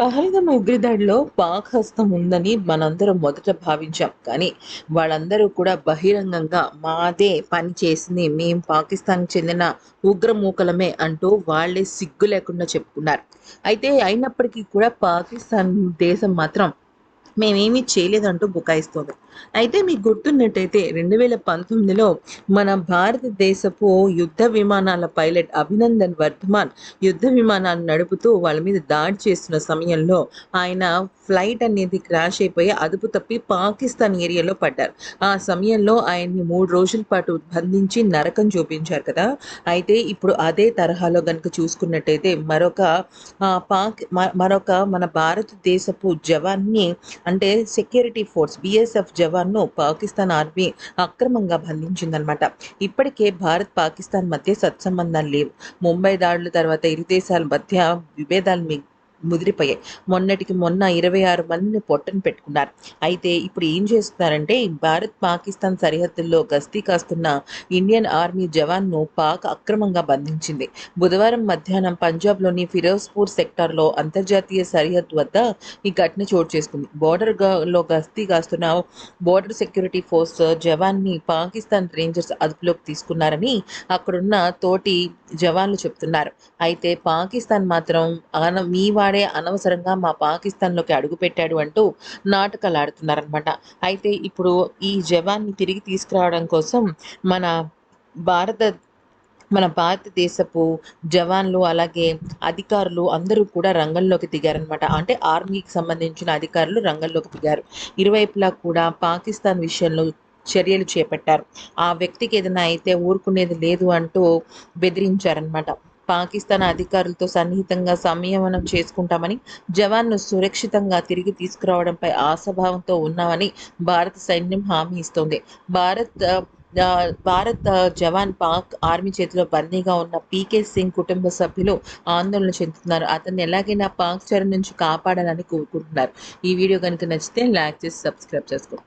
పహల్గం ఉగ్రదాడిలో పాక్ హస్తం ఉందని మనందరం మొదట భావించాం. కానీ వాళ్ళందరూ కూడా బహిరంగంగా మాదే పని చేసింది. మేం పాకిస్తాన్ చెందిన ఉగ్రమూకలమే అంటూ వాళ్ళే సిగ్గు లేకుండా చెప్పుకున్నారు. అయితే అయినప్పటికీ కూడా పాకిస్తాన్ దేశం మాత్రం మేమేమీ చేయలేదంటూ బుకాయిస్తోంది. అయితే మీకు గుర్తున్నట్టయితే రెండు వేల పంతొమ్మిదిలో మన భారతదేశపు యుద్ధ విమానాల పైలట్ అభినందన్ వర్ధమాన్ యుద్ధ విమానాలు నడుపుతూ వాళ్ళ మీద దాడి చేస్తున్న సమయంలో ఆయన ఫ్లైట్ అనేది క్రాష్ అయిపోయి అదుపు తప్పి పాకిస్తాన్ ఏరియాలో పడ్డారు. ఆ సమయంలో ఆయన్ని మూడు రోజుల పాటు బంధించి నరకం చూపించారు కదా. అయితే ఇప్పుడు అదే తరహాలో కనుక చూసుకున్నట్టయితే మరొక పాక్ మరొక మన భారతదేశపు జవాన్ని అంటే సెక్యూరిటీ ఫోర్స్ బిఎస్ఎఫ్ జవాన్ను పాకిస్తాన్ ఆర్మీ అక్రమంగా బంధించిందనమాట ఇప్పటికే భారత్ పాకిస్తాన్ మధ్య సత్సంబంధాలు లేవు. ముంబై దాడుల తర్వాత ఇరు దేశాల మధ్య విభేదాలు ముదిరిపోయాయి. మొన్నటికి మొన్న ఇరవై ఆరు మందిని పొట్టను పెట్టుకున్నారు. అయితే ఇప్పుడు ఏం చేస్తున్నారంటే భారత్ పాకిస్తాన్ సరిహద్దుల్లో గస్తీ కాస్తున్న ఇండియన్ ఆర్మీ జవాన్ను పాక్ అక్రమంగా బంధించింది. బుధవారం మధ్యాహ్నం పంజాబ్లోని ఫిరోజ్పూర్ సెక్టార్లో అంతర్జాతీయ సరిహద్దు వద్ద ఈ ఘటన చోటు చేసుకుంది. బోర్డర్లో గస్తీ కాస్తున్న బోర్డర్ సెక్యూరిటీ ఫోర్స్ జవాన్ని పాకిస్తాన్ రేంజర్స్ అదుపులోకి తీసుకున్నారని అక్కడున్న తోటి జవాన్లు చెప్తున్నారు. అయితే పాకిస్తాన్ మాత్రం మీ వాడే అనవసరంగా మా పాకిస్తాన్లోకి అడుగుపెట్టాడు అంటూ నాటకాలు ఆడుతున్నారనమాట అయితే ఇప్పుడు ఈ జవాన్ని తిరిగి తీసుకురావడం కోసం మన భారత మన భారతదేశపు జవాన్లు అలాగే అధికారులు అందరూ కూడా రంగంలోకి దిగారనమాట అంటే ఆర్మీకి సంబంధించిన అధికారులు రంగంలోకి దిగారు. ఇరువైపులా కూడా పాకిస్తాన్ విషయంలో చర్యలు చేపట్టారు. ఆ వ్యక్తికి ఏదైనా అయితే ఊరుకునేది లేదు అంటూ బెదిరించారనమాట పాకిస్తాన్ అధికారులతో సన్నిహితంగా సంయమనం చేసుకుంటామని జవాన్ను సురక్షితంగా తిరిగి తీసుకురావడంపై ఆశాభావంతో ఉన్నామని భారత సైన్యం హామీ ఇస్తోంది. భారత్ భారత్ జవాన్ పాక్ ఆర్మీ చేతిలో బందీగా ఉన్న పీకే సింగ్ కుటుంబ సభ్యులు ఆందోళన చెందుతున్నారు. అతన్ని ఎలాగైనా పాక్ చెర నుంచి కాపాడాలని కోరుకుంటున్నారు. ఈ వీడియో కనుక నచ్చితే లైక్ చేసి సబ్స్క్రైబ్ చేసుకోండి.